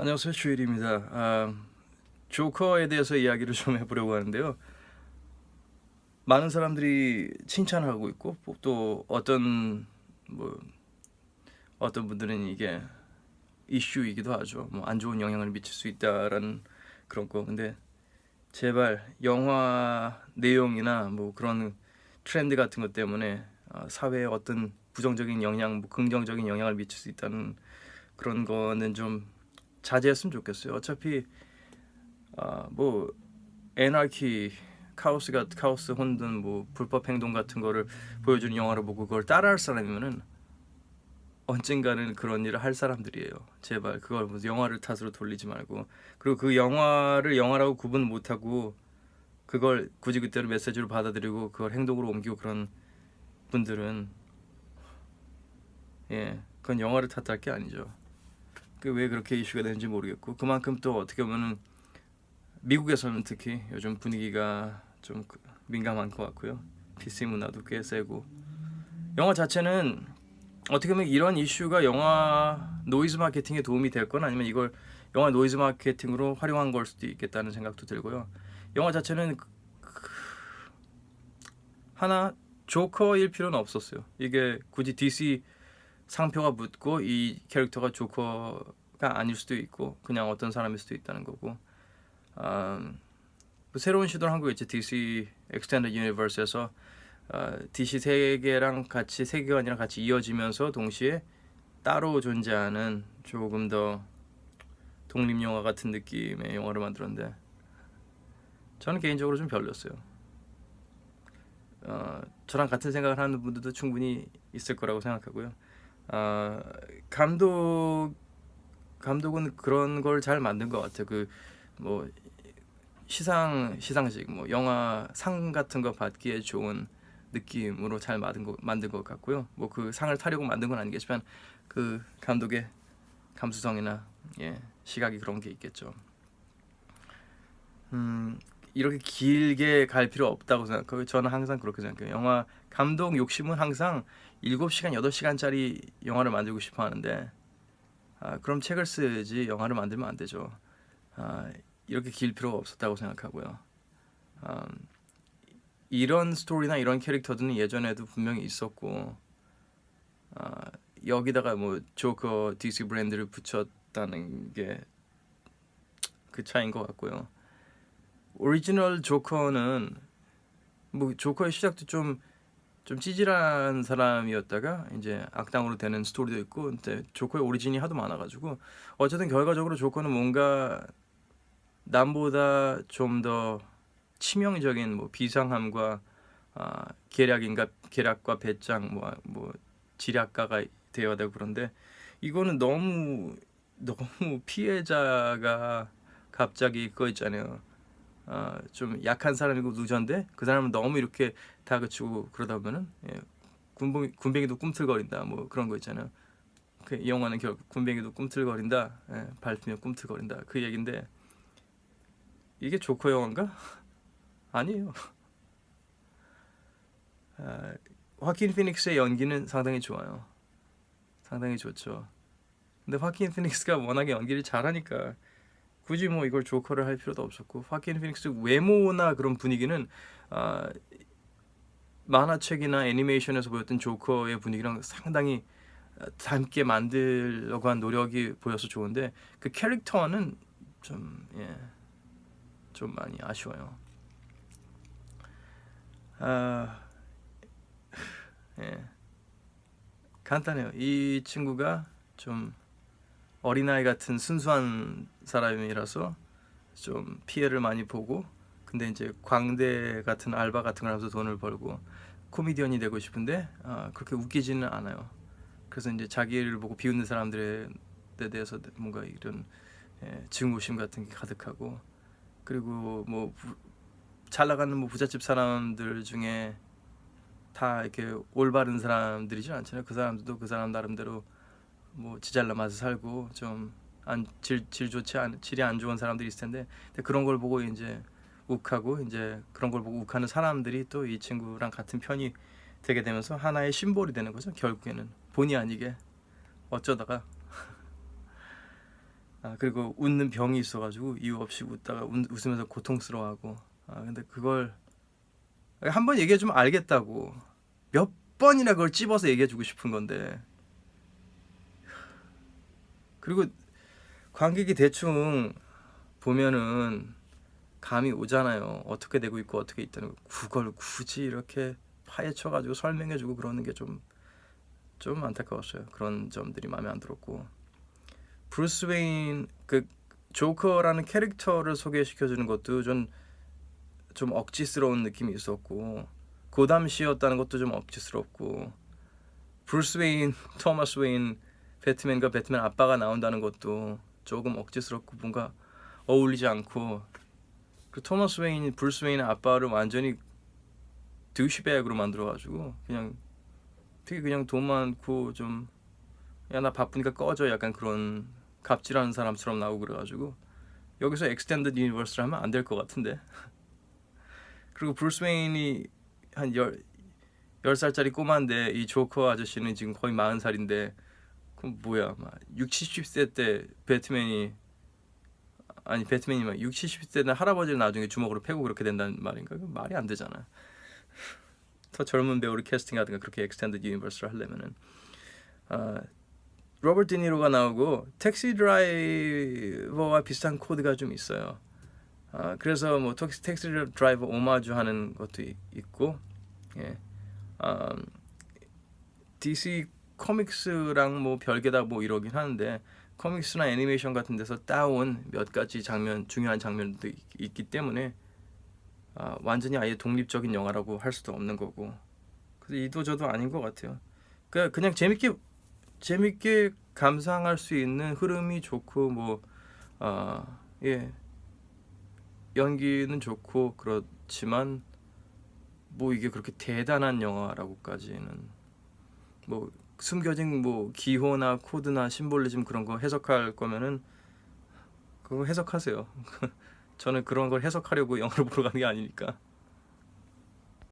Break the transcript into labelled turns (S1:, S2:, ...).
S1: 안녕하세요 주일입니다. 아, 조커에 대해서 이야기를 좀 해보려고 하는데요. 많은 사람들이 칭찬하고 있고 또 어떤 뭐 어떤 분들은 이게 이슈이기도 하죠. 뭐 안 좋은 영향을 미칠 수 있다라는 그런 거. 근데 제발 영화 내용이나 뭐 그런 트렌드 같은 것 때문에 아, 사회에 어떤 부정적인 영향, 뭐 긍정적인 영향을 미칠 수 있다는 그런 거는 좀 자제했으면 좋겠어요. 어차피 아, 뭐 에나키 카오스가 카오스 혼돈 뭐 불법 행동 같은 거를 보여주는 영화를 보고 그걸 따라할 사람이면은 언젠가는 그런 일을 할 사람들이에요. 제발 그걸 무슨 영화를 탓으로 돌리지 말고 그리고 그 영화를 영화라고 구분 못하고 그걸 굳이 그때로 메시지로 받아들이고 그걸 행동으로 옮기고 그런 분들은 예 그건 영화를 탓할 게 아니죠. 그 왜 그렇게 이슈가 되는지 모르겠고 그만큼 또 어떻게 보면은 미국에서는 특히 요즘 분위기가 좀 그- 민감한 것 같고요. PC 문화도 꽤 세고 영화 자체는 어떻게 보면 이런 이슈가 영화 노이즈 마케팅에 도움이 될 건 아니면 이걸 영화 노이즈 마케팅으로 활용한 걸 수도 있겠다는 생각도 들고요. 영화 자체는 그- 그- 하나 조커일 필요는 없었어요. 이게 굳이 DC 상표가 붙고 이 캐릭터가 조커가 아닐 수도 있고 그냥 어떤 사람일 수도 있다는 거고 음, 뭐 새로운 시도를 한 거겠지 DC Extended Universe에서 어, DC 세계랑 같이 세계관이랑 같이 이어지면서 동시에 따로 존재하는 조금 더 독립 영화 같은 느낌의 영화를 만들었는데 저는 개인적으로 좀 별로였어요. 어, 저랑 같은 생각을 하는 분들도 충분히 있을 거라고 생각하고요. 아, 감독 감독은 그런 걸 잘 만든 것 같아요. 그 뭐 시상 시상식 뭐 영화 상 같은 거 받기에 좋은 느낌으로 잘 만든 거 만든 것 같고요. 뭐 그 상을 타려고 만든 건 아니겠지만 그 감독의 감수성이나 예 시각이 그런 게 있겠죠. 음 이렇게 길게 갈 필요 없다고 생각하고 저는 항상 그렇게 생각해요. 영화 감독 욕심은 항상 7시간, 8시간짜리 영화를 만들고 싶어 하는데 아, 그럼 책을 쓰지 영화를 만들면 안 되죠. 아, 이렇게 길 필요가 없었다고 생각하고요. 음, 이런 스토리나 이런 캐릭터들은 예전에도 분명히 있었고 아, 여기다가 뭐 조커 DC 브랜드를 붙였다는 게 그 차이인 것 같고요. 오리지널 조커는 뭐 조커의 시작도 좀 좀 찌질한 사람이었다가 이제 악당으로 되는 스토리도 있고 근데 조커의 오리진이 하도 많아가지고 어쨌든 결과적으로 조커는 뭔가 남보다 좀 더 치명적인 뭐 비상함과 아, 계략인가 계략과 배짱 뭐, 뭐 지략가가 되어야 되고 그런데 이거는 너무 너무 피해자가 갑자기 그거 있잖아요. 아, 좀 약한 사람이고 누전데 그 사람은 너무 이렇게 다그치고 그러다 보면은 예, 군뱅이, 군뱅이도 꿈틀거린다 뭐 그런 거 있잖아요. 그이 영화는 결국 군뱅이도 꿈틀거린다 예, 밟히면 꿈틀거린다 그 얘긴데 이게 조커 영화인가? 아니에요. 아, 화킨 피닉스의 연기는 상당히 좋아요. 상당히 좋죠. 근데 화킨 피닉스가 워낙에 연기를 잘하니까 굳이 뭐 이걸 조커를 할 필요도 없었고 화킨 피닉스 외모나 그런 분위기는 아, 만화책이나 애니메이션에서 보였던 조커의 분위기랑 상당히 아, 닮게 만들려고 한 노력이 보여서 좋은데 그 캐릭터는 좀 예, 좀 많이 아쉬워요. 아, 예, 간단해요. 이 친구가 좀 어린아이 같은 순수한 사람이라서 좀 피해를 많이 보고 근데 이제 광대 같은 알바 같은 걸 하면서 돈을 벌고 코미디언이 되고 싶은데 아, 그렇게 웃기지는 않아요. 그래서 이제 자기를 보고 비웃는 사람들에 대해서 뭔가 이런 예, 증오심 같은 게 가득하고 그리고 뭐 잘 나가는 뭐 부잣집 사람들 중에 다 이렇게 올바른 사람들이지 않잖아요. 그 사람들도 그 사람 나름대로 뭐 지잘나 맛을 살고 좀 안질질 좋지 않 질이 안 좋은 사람들이 있을 텐데 근데 그런 걸 보고 이제 욱하고 이제 그런 걸 보고 욱하는 사람들이 또 이 친구랑 같은 편이 되게 되면서 하나의 심볼이 되는 거죠. 결국에는 본의 아니게 어쩌다가. 아 그리고 웃는 병이 있어가지고 이유 없이 웃다가 웃, 웃으면서 고통스러워하고. 아 근데 그걸 한 번 얘기해 주면 알겠다고. 몇 번이나 그걸 찝어서 얘기해 주고 싶은 건데. 그리고 관객이 대충 보면은 감이 오잖아요. 어떻게 되고 있고 어떻게 있다는 거. 그걸 굳이 이렇게 파헤쳐 가지고 설명해 주고 그러는 게 좀 좀 안타까웠어요. 그런 점들이 마음에 안 들었고. 브루스 웨인 그 조커라는 캐릭터를 소개시켜 주는 것도 좀 좀 억지스러운 느낌이 있었고 고담 씨였다는 것도 좀 억지스럽고 브루스 웨인, 토마스 웨인, 배트맨과 배트맨 아빠가 나온다는 것도 조금 억지스럽고 뭔가 어울리지 않고 그 토마스 웨인, 브루스 웨인의 아빠를 완전히 드시백으로 만들어가지고 그냥 되게 그냥 돈 많고 좀 야 나 바쁘니까 꺼져 약간 그런 갑질하는 사람처럼 나오고 그래가지고 여기서 엑스텐드 유니버스를 하면 안 될 것 같은데. 그리고 브루스 웨인이 한 열, 10살짜리 꼬마인데 이 조커 아저씨는 지금 거의 40살인데 그럼 뭐야 막 60, 70세 때 배트맨이 아니 배트맨이 막 60, 70세는 할아버지를 나중에 주먹으로 패고 그렇게 된다는 말인가? 그 말이 안 되잖아 더 젊은 배우를 캐스팅하든가 그렇게 엑스텐드 유니버스를 하려면은 아, 로버트 디니로가 나오고 택시 드라이버와 비슷한 코드가 좀 있어요. 아, 그래서 뭐 택시, 택시 드라이버 오마주 하는 것도 있, 있고, 예, 아, DC 코믹스랑 뭐 별개다 뭐 이러긴 하는데 코믹스나 애니메이션 같은 데서 따온 몇 가지 장면 중요한 장면도 있, 있기 때문에 아, 완전히 아예 독립적인 영화라고 할 수도 없는 거고 그래서 이도 저도 아닌 것 같아요. 그냥 그냥 재밌게 재밌게 감상할 수 있는 흐름이 좋고 뭐 아, 예. 연기는 좋고 그렇지만 뭐 이게 그렇게 대단한 영화라고까지는 뭐 숨겨진 뭐 기호나 코드나 심볼리즘 그런 거 해석할 거면은 그거 해석하세요. 저는 그런 걸 해석하려고 영화를 보러 가는 게 아니니까.